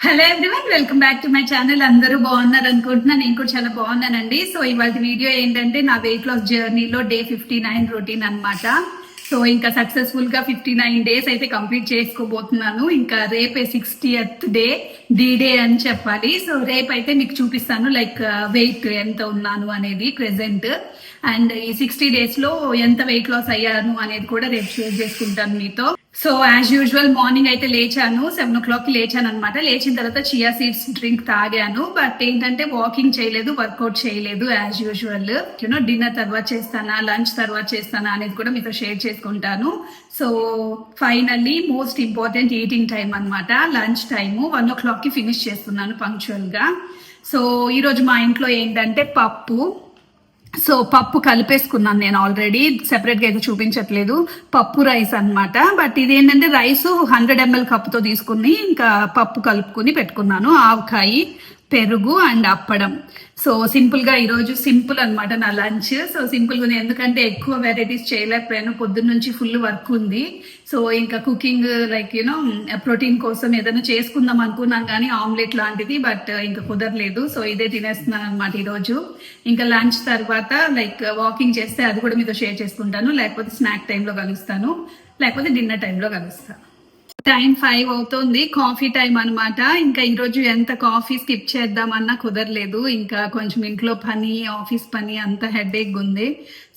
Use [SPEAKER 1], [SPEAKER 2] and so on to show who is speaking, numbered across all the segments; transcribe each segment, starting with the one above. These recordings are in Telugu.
[SPEAKER 1] Hello everyone welcome back to my channel అందరూ బాగున్నారు అనుకుంటున్నా నేను కూడా చాలా బాగున్నానండి. సో ఇవాళ వీడియో ఏంటంటే నా వెయిట్ లాస్ జర్నీలో డే ఫిఫ్టీ నైన్ రొటీన్ అనమాట సో ఇంకా సక్సెస్ఫుల్గా ఫిఫ్టీ నైన్ డేస్ అయితే కంప్లీట్ చేసుకోబోతున్నాను. ఇంకా రేపే సిక్స్టీయత్ డే డి డే అని చెప్పాలి. సో రేపు అయితే మీకు చూపిస్తాను లైక్ వెయిట్ uh, ఎంత ఉన్నాను అనేది ప్రెసెంట్ అండ్ ఈ సిక్స్టీ డేస్లో ఎంత వెయిట్ లాస్ అయ్యాను అనేది కూడా రేపు షేర్ చేసుకుంటాను మీతో. సో యాజ్ యూజువల్ మార్నింగ్ అయితే లేచాను సెవెన్ ఓ క్లాక్ లేచాను అనమాట లేచిన తర్వాత చియా సీడ్స్ డ్రింక్ తాగాను. బట్ ఏంటంటే వాకింగ్ చేయలేదు వర్కౌట్ చేయలేదు as usual you know dinner తర్వాత చేస్తానా లంచ్ తర్వాత చేస్తానా అనేది కూడా మీతో షేర్ చేసుకుంటాను. So finally most important eating time అనమాట లంచ్ టైము వన్ ఓ క్లాక్కి ఫినిష్ చేస్తున్నాను పంక్చువల్గా సో ఈరోజు మా ఇంట్లో ఏంటంటే పప్పు. సో పప్పు కలిపేసుకున్నాను నేను ఆల్రెడీ సెపరేట్గా అయితే చూపించట్లేదు. పప్పు రైస్ అన్నమాట. బట్ ఇది ఏంటంటే రైస్ హండ్రెడ్ ఎంఎల్ కప్తో తీసుకుని ఇంకా పప్పు కలుపుకుని పెట్టుకున్నాను. ఆవకాయి పెరుగు అండ్ అప్పడం. సో సింపుల్గా ఈరోజు సింపుల్ అనమాట నా లంచ్. సో సింపుల్గా ఉంది. ఎందుకంటే ఎక్కువ వెరైటీస్ చేయలేకపోయాను. పొద్దున్న నుంచి ఫుల్ వర్క్ ఉంది. సో ఇంకా cooking like you know protein కోసం ఏదైనా చేసుకుందాం అనుకున్నాం కానీ ఆమ్లెట్ లాంటిది బట్ ఇంకా కుదరలేదు. సో ఇదే తినేస్తున్నాను అనమాట ఈరోజు. ఇంకా లంచ్ తర్వాత లైక్ వాకింగ్ చేస్తే అది కూడా మీతో షేర్ చేసుకుంటాను. లేకపోతే స్నాక్ టైంలో కలుస్తాను. లేకపోతే డిన్నర్ టైంలో కలుస్తాను. టైం ఫైవ్ అవుతుంది కాఫీ టైం అనమాట ఇంకా ఈరోజు ఎంత కాఫీ స్కిప్ చేద్దామన్నా కుదరలేదు. ఇంకా కొంచెం ఇంట్లో పని ఆఫీస్ పని అంత హెడేక్ ఉంది.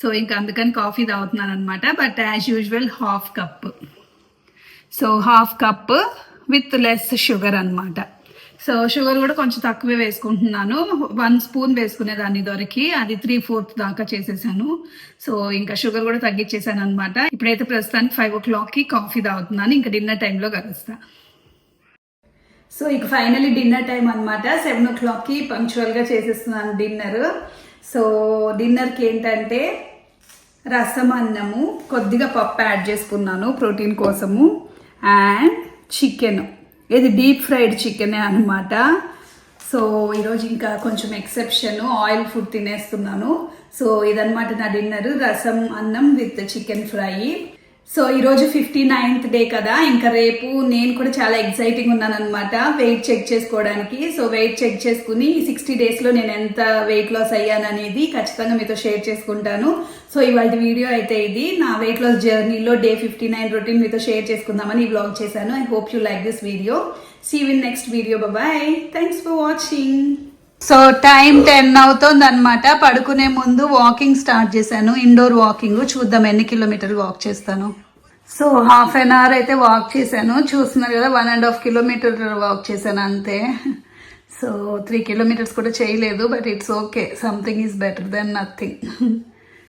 [SPEAKER 1] సో ఇంకా అందుకని కాఫీ తాగుతున్నాను అనమాట but as usual half cup. So half cup with less sugar అనమాట సో షుగర్ కూడా కొంచెం తక్కువే వేసుకుంటున్నాను. వన్ స్పూన్ వేసుకునేదాన్ని దొరికి అది త్రీ ఫోర్త్ దాకా చేసేసాను. సో ఇంకా షుగర్ కూడా తగ్గించేసాను అనమాట ఇప్పుడైతే ప్రస్తుతానికి ఫైవ్ ఓ క్లాక్కి కాఫీ తాగుతున్నాను. ఇంకా డిన్నర్ టైంలో కలుస్తా. సో ఇక ఫైనలీ డిన్నర్ టైం అనమాట సెవెన్ ఓ క్లాక్కి పంక్చువల్గా చేసేస్తున్నాను డిన్నర్ సో డిన్నర్కి ఏంటంటే రసం అన్నము కొద్దిగా పప్పు యాడ్ చేసుకున్నాను ప్రోటీన్ కోసము అండ్ చికెన్ ఇది డీప్ ఫ్రైడ్ చికెనే అనమాట సో ఈరోజు ఇంకా కొంచెం ఎక్సెప్షన్ ఆయిల్ ఫుడ్ తినేస్తున్నాను. సో ఇదనమాట నా డిన్నర్ రసం అన్నం విత్ చికెన్ ఫ్రై సో ఈరోజు ఫిఫ్టీ నైన్త్ డే కదా ఇంకా రేపు నేను కూడా చాలా ఎక్సైటింగ్ ఉన్నాను అనమాట వెయిట్ చెక్ చేసుకోవడానికి. సో వెయిట్ చెక్ చేసుకుని సిక్స్టీ డేస్లో నేను ఎంత వెయిట్ లాస్ అయ్యాను అనేది ఖచ్చితంగా మీతో షేర్ చేసుకుంటాను. సో ఇవాళ వీడియో అయితే ఇది. నా వెయిట్ లాస్ జర్నీలో డే ఫిఫ్టీ నైన్ రొటీన్ మీతో షేర్ చేసుకుందామని ఈ బ్లాగ్ చేశాను. I hope you like this video. See win next video. Bye. Thanks for watching. So time ten అవుతుంది అనమాట పడుకునే ముందు వాకింగ్ స్టార్ట్ చేశాను. ఇండోర్ వాకింగ్ చూద్దాం ఎన్ని కిలోమీటర్ వాక్ చేస్తాను. సో హాఫ్ అన్ అవర్ అయితే వాక్ చేశాను. చూస్తున్నారు కదా one and half kilometer walk చేశాను అంతే. సో త్రీ కిలోమీటర్స్ కూడా చేయలేదు but it's okay something is better then nothing